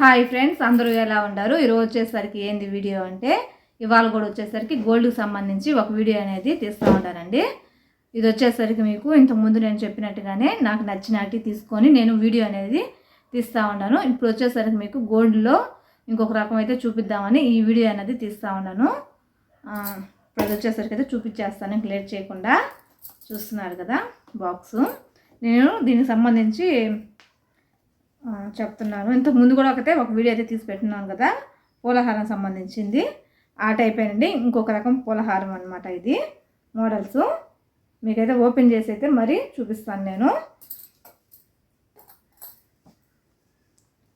Hi friends అందరూ ఎలా ఉన్నారు? ఈరోజు వచ్చేసరికి ఏంది వీడియో అంటే ఇవాళ కూడా వచ్చేసరికి గోల్డ్కి సంబంధించి ఒక వీడియో అనేది తీస్తూ ఉంటానండి. ఇది వచ్చేసరికి మీకు ఇంతకుముందు నేను చెప్పినట్టుగానే నాకు నచ్చినట్టు తీసుకొని నేను వీడియో అనేది తీస్తూ ఉన్నాను. ఇప్పుడు వచ్చేసరికి మీకు గోల్డ్లో ఇంకొక రకం అయితే చూపిద్దామని ఈ వీడియో అనేది తీస్తూ ఉన్నాను. ఇప్పుడు వచ్చేసరికి అయితే చూపించేస్తాను ఇంక లేట్ చేయకుండా. చూస్తున్నారు కదా బాక్సు నేను దీనికి సంబంధించి చెప్తున్నాను ఇంతకు ముందు కూడా ఒకతే ఒక వీడియో అయితే తీసి పెట్టున్నాను కదా పూలహారం సంబంధించింది. ఆ టైప్ అండి ఇంకొక రకం పూలహారం అనమాట ఇది. మోడల్స్. మీకైతే ఓపెన్ చేసి అయితే మరి చూపిస్తాను నేను.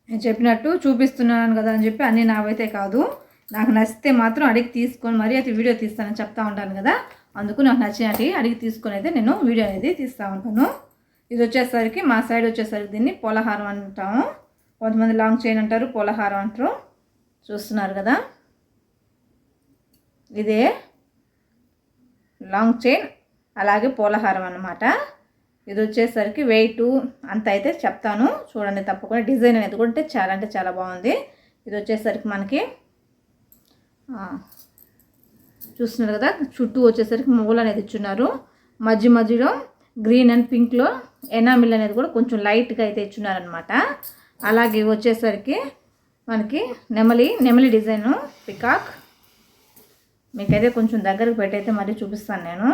నేను చెప్పినట్టు చూపిస్తున్నాను కదా అని చెప్పి అన్నీ నావైతే కాదు. నాకు నచ్చితే మాత్రం అడిగి తీసుకొని మరీ అయితే వీడియో తీస్తానని చెప్తా ఉంటాను కదా. అందుకు నాకు నచ్చినట్టు అడిగి తీసుకొని అయితే నేను వీడియో అనేది తీస్తూ ఉంటాను. ఇది వచ్చేసరికి మా సైడ్ వచ్చేసరికి దీన్ని పోలహారం అంటాము. కొంతమంది లాంగ్ చైన్ అంటారు పోలహారం అంటారు. చూస్తున్నారు కదా? ఇదే లాంగ్ చైన్ అలాగే పోలహారం అన్నమాట. ఇది వచ్చేసరికి వెయిట్ అంత అయితే చెప్తాను. చూడండి తప్పకుండా డిజైన్ అనేది కూడా చాలా అంటే చాలా బాగుంది. ఇది వచ్చేసరికి మనకి చూస్తున్నారు కదా? చుట్టూ వచ్చేసరికి మొగలు అనేది ఇచ్చున్నారు. మధ్య మధ్యలో గ్రీన్ అండ్ పింక్లో ఎనామిల్ అనేది కూడా కొంచెం లైట్గా అయితే ఇచ్చున్నారనమాట అలాగే వచ్చేసరికి మనకి నెమలి నెమలి డిజైను పికాక్. మీకైతే కొంచెం దగ్గరకు పెట్టయితే మరీ చూపిస్తాను నేను.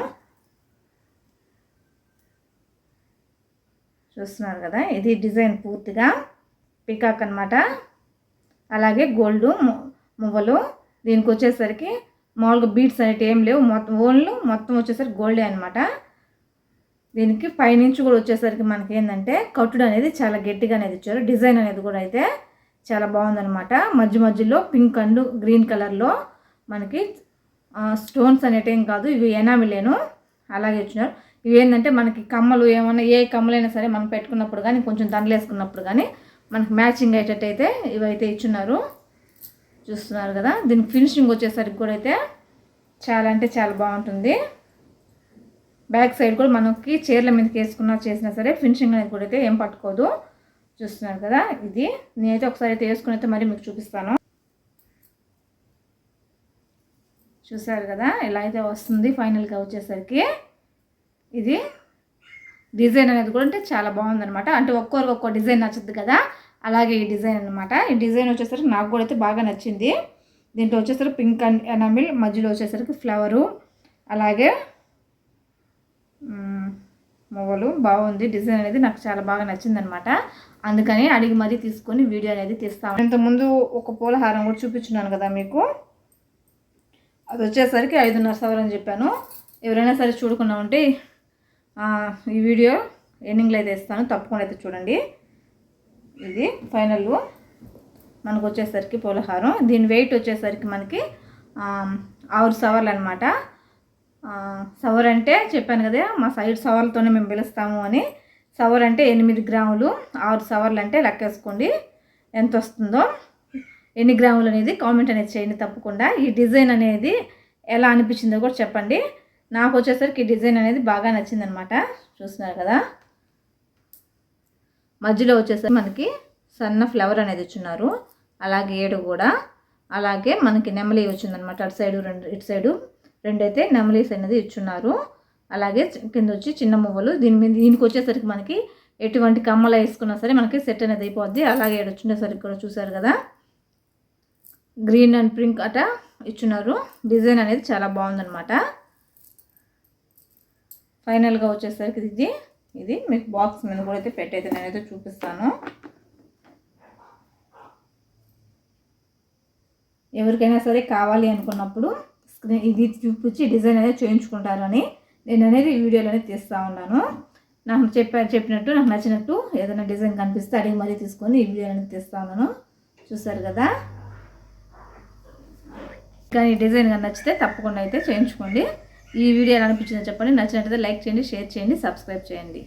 చూస్తున్నారు కదా ఇది డిజైన్ పూర్తిగా పికాక్ అనమాట అలాగే గోల్డ్ మువ్వలు. దీనికి వచ్చేసరికి మామూలుగా బీట్స్ అనేవి ఏం లేవు. మొత్తం ఓన్లు మొత్తం వచ్చేసరికి గోల్డే అనమాట దీనికి పైనుంచి కూడా వచ్చేసరికి మనకి ఏంటంటే కట్టుడు అనేది చాలా గట్టిగా అనేది ఇచ్చారు. డిజైన్ అనేది కూడా అయితే చాలా బాగుందనమాట మధ్య మధ్యలో పింక్ అండ్ గ్రీన్ కలర్లో మనకి స్టోన్స్ అనేటేం ఏం కాదు ఇవి ఎనామిలేను అలాగే ఇచ్చినారు. ఇవి ఏంటంటే మనకి కమ్మలు ఏమైనా ఏ కమ్మలైనా సరే మనం పెట్టుకున్నప్పుడు కానీ కొంచెం దండలేసుకున్నప్పుడు కానీ మనకి మ్యాచింగ్ అయ్యేటట్టయితే ఇవైతే ఇచ్చున్నారు చూస్తున్నారు కదా దీనికి ఫినిషింగ్ వచ్చేసరికి కూడా అయితే చాలా అంటే చాలా బాగుంటుంది. బ్యాక్ సైడ్ కూడా మనకి చీరల మీదకి వేసుకున్నా చేసినా సరే ఫినిషింగ్ అనేది కూడా అయితే ఏం పట్టుకోదు. చూస్తున్నారు కదా ఇది. నేనైతే ఒకసారి అయితే వేసుకుని అయితే మరి మీకు చూపిస్తాను. చూసారు కదా? ఇలా అయితే వస్తుంది ఫైనల్గా వచ్చేసరికి. ఇది డిజైన్ అనేది కూడా అంటే చాలా బాగుందనమాట అంటే ఒక్కొరికి ఒక్కో డిజైన్ నచ్చుద్ది కదా? అలాగే ఈ డిజైన్ అనమాట ఈ డిజైన్ వచ్చేసరికి నాకు కూడా అయితే బాగా నచ్చింది. దీంట్లో వచ్చేసరికి పింక్ అండ్ ఎనామిల్ మధ్యలో వచ్చేసరికి ఫ్లవరు అలాగే మొగలు బాగుంది. డిజైన్ అనేది నాకు చాలా బాగా నచ్చిందనమాట. అందుకని అడిగి మరీ తీసుకొని వీడియో అనేది తీస్తాను ఇంతకుముందు ఒక పూలహారం కూడా చూపించున్నాను కదా మీకు. అది వచ్చేసరికి ఐదున్నర సవర్ అని చెప్పాను. ఎవరైనా సరే చూడకుండా ఉంటే ఈ వీడియో ఎండింగ్లో అయితే ఇస్తాను. తప్పకుండా అయితే చూడండి. ఇది ఫైనల్. మనకు వచ్చేసరికి పూలహారం. దీని వెయిట్ వచ్చేసరికి మనకి ఆరు సవర్లు అనమాట. అంటే చెప్పాను కదా మా సైడ్ సవర్లతోనే మేము పిలుస్తాము అని. సవర్ అంటే ఎనిమిది గ్రాములు ఆరు సవర్లు అంటే లెక్కేసుకోండి ఎంత వస్తుందో. ఎన్ని గ్రాములు అనేది కామెంట్ అనేది చేయండి తప్పకుండా. ఈ డిజైన్ అనేది ఎలా అనిపించిందో కూడా చెప్పండి. నాకు వచ్చేసరికి ఈ డిజైన్ అనేది బాగా నచ్చిందనమాట. చూస్తున్నారు కదా. మధ్యలో వచ్చేసరికి మనకి సన్న ఫ్లవర్ అనేది ఇచ్చున్నారు. అలాగే ఏడు కూడా. అలాగే మనకి నెమలి వచ్చిందనమాట. అటు సైడు రెండు ఇటు సైడు రెండైతే నెమలీస్ అనేది ఇచ్చున్నారు. అలాగే కింద వచ్చి చిన్న మువ్వలు. దీని మీద దీనికి వచ్చేసరికి మనకి ఎటువంటి కమ్మలు వేసుకున్నా సరే మనకి సెట్ అనేది అయిపోద్ది. అలాగే ఏడు వచ్చిండేసరికి కూడా చూసారు కదా. గ్రీన్ అండ్ పింక్ అట ఇచ్చున్నారు. డిజైన్ అనేది చాలా బాగుందనమాట ఫైనల్గా వచ్చేసరికి ఇది. ఇది మీకు బాక్స్ మీద కూడా అయితే పెట్టయితే నేనైతే చూపిస్తాను. ఎవరికైనా సరే కావాలి అనుకున్నప్పుడు ఇది చూపించి డిజైన్ అనేది చేయించుకుంటారని నేను అనేది ఈ వీడియోలో అనేది తీస్తూ ఉన్నాను. నాకు చెప్పా చెప్పినట్టు నాకు నచ్చినట్టు ఏదైనా డిజైన్ కనిపిస్తే అడిగి మరీ తీసుకొని ఈ వీడియో అనేది తీస్తూ ఉన్నాను. చూసారు కదా? కానీ డిజైన్ కానీ నచ్చితే తప్పకుండా అయితే చేయించుకోండి. ఈ వీడియో ఎలా అనిపించిందో చెప్పండి. నచ్చినట్టు లైక్ చేయండి షేర్ చేయండి సబ్స్క్రైబ్ చేయండి.